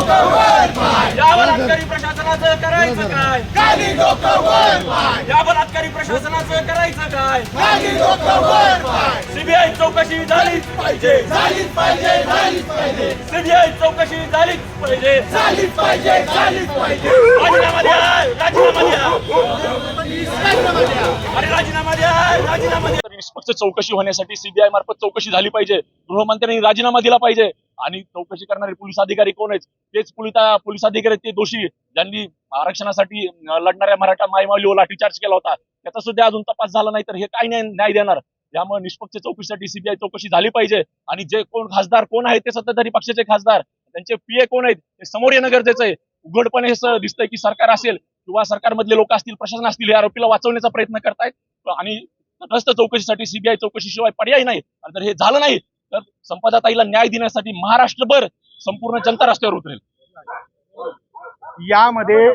या बलात्कारी प्रशासनाचं करायचं काय? या बलात्कारी प्रशासनाचं करायचं काय? सीबीआय चौकशी झालीच पाहिजे. पाहिजे. झालीच पाहिजे. सीबीआय चौकशी झालीच पाहिजे. झालीच पाहिजे. झालीच पाहिजे. राजीनामा द्या राजीनामा द्या. अरे राजीनामा द्या राजीनामा द्या. तर निष्पक्ष चौकशी होण्यासाठी सीबीआय मार्फत चौकशी झाली पाहिजे. गृहमंत्र्यांनी राजीनामा दिला पाहिजे. आणि चौकशी करणारे पोलीस अधिकारी कोण आहेत? तेच पोलीस पोलीस अधिकारी ते दोषी ज्यांनी आरक्षणासाठी लढणाऱ्या मराठा मायमावलीवर लाठीचार्ज केला होता. त्याचा सुद्धा अजून तपास झाला नाही तर हे काय नाही न्याय देणार? यामुळे निष्पक्ष चौकशीसाठी सीबीआय चौकशी झाली पाहिजे. आणि जे कोण खासदार कोण आहेत ते सत्ताधारी पक्षाचे खासदार. त्यांचे पीए कोण आहेत ते समोर येणं गरजेचं आहे. उघडपणे हे दिसतंय की सरकार असेल किंवा सरकारमधले लोक असतील प्रशासन असतील या आरोपीला वाचवण्याचा प्रयत्न करतायत. आणि तटस्थ चौकशीसाठी सीबीआय चौकशीशिवाय पर्याय नाही. आणि जर हे झालं नाही तर संपदाताईला न्याय देण्यासाठी महाराष्ट्रभर संपूर्ण जनता रस्त्यावर उतरेल. यामध्ये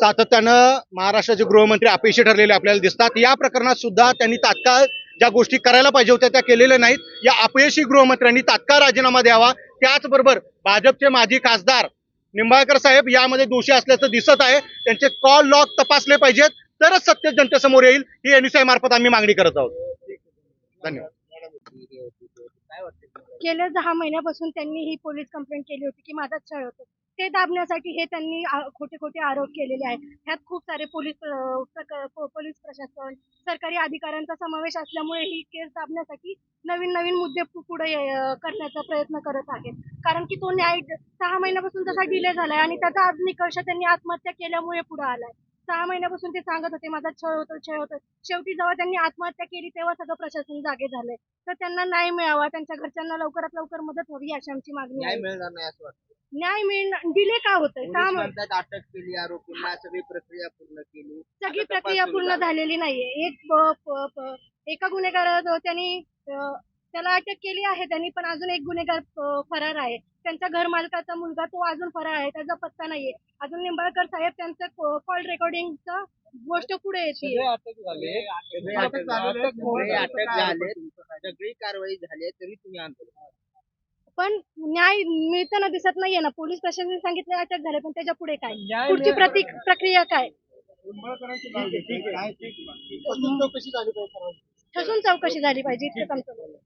सातत्यानं महाराष्ट्राचे गृहमंत्री अपयशी ठरलेले आपल्याला दिसतात. या प्रकरणात सुद्धा त्यांनी तात्काळ ज्या गोष्टी करायला पाहिजे होत्या त्या केलेल्या नाहीत. या अपयशी गृहमंत्र्यांनी तात्काळ राजीनामा द्यावा. त्याचबरोबर भाजपचे माजी खासदार निंबाळकर साहेब यामध्ये दोषी असल्याचं दिसत आहे. त्यांचे कॉल लॉग तपासले पाहिजेत. तरच सत्य जनतेसमोर येईल ही एनसीआय मार्फत आम्ही मागणी करत आहोत. धन्यवाद. गेल्या दहा महिन्यापासून त्यांनी ही पोलीस कंप्लेंट केली होती की माझा छळ होतो. ते दाबण्यासाठी हे त्यांनी खोटे खोटे आरोप केलेले आहेत. ह्यात खूप सारे पोलीस प्रक- पो- पोलीस प्रशासन सरकारी अधिकाऱ्यांचा समावेश असल्यामुळे ही केस दाबण्यासाठी नवीन नवीन मुद्दे पुढे करण्याचा प्रयत्न करत आहेत. कारण की तो न्याय सहा महिन्यापासून तसा डिले झालाय आणि त्याचा आज निकष त्यांनी आत्महत्या केल्यामुळे पुढे आलाय. सहा महिन्यापासून ते सांगत होते माझा छळ होतो छळ होतो. शेवटी जेव्हा त्यांनी आत्महत्या केली तेव्हा सगळं प्रशासन जागे झालंय तर त्यांना न्याय मिळावा त्यांच्या घरच्यांना लवकरात लवकर मदत हवी अशी आमची मागणी न्याय आहे मिळणार नाही असं वाटतं. न्याय मिळणं डिले का होतोय? पोलीस म्हणतात अटक केली आरोपींना सगळी प्रक्रिया पूर्ण केली. सगळी आता प्रक्रिया पूर्ण झाला. झालेली नाहीये. एक प- प- प- एका गुन्हेगार त्यांनी अं, त्याला अटक केली आहे त्यांनी पण अजून एक गुन्हेगार अं, फरार आहे. त्यांच्या घर मालकाचा मुलगा तो अजून फरार आहे त्याचा पत्ता नाहीये. अजून निंबाळकर साहेब त्यांचं कॉल रेकॉर्डिंगचा गोष्ट पुढे येते. सगळे अटक झाले. सगळे अटक झाले. सगळी कारवाई झाली आहे, तरी तुम्ही आंदोलन पण न्याय मिळताना दिसत नाहीये ना. पोलीस प्रशासनाने सांगितले अटक झाले पण त्याच्या पुढे काय? पुढची प्रति प्रक्रिया काय? ठसून चौकशी झाली पाहिजे. इतकं आमचं.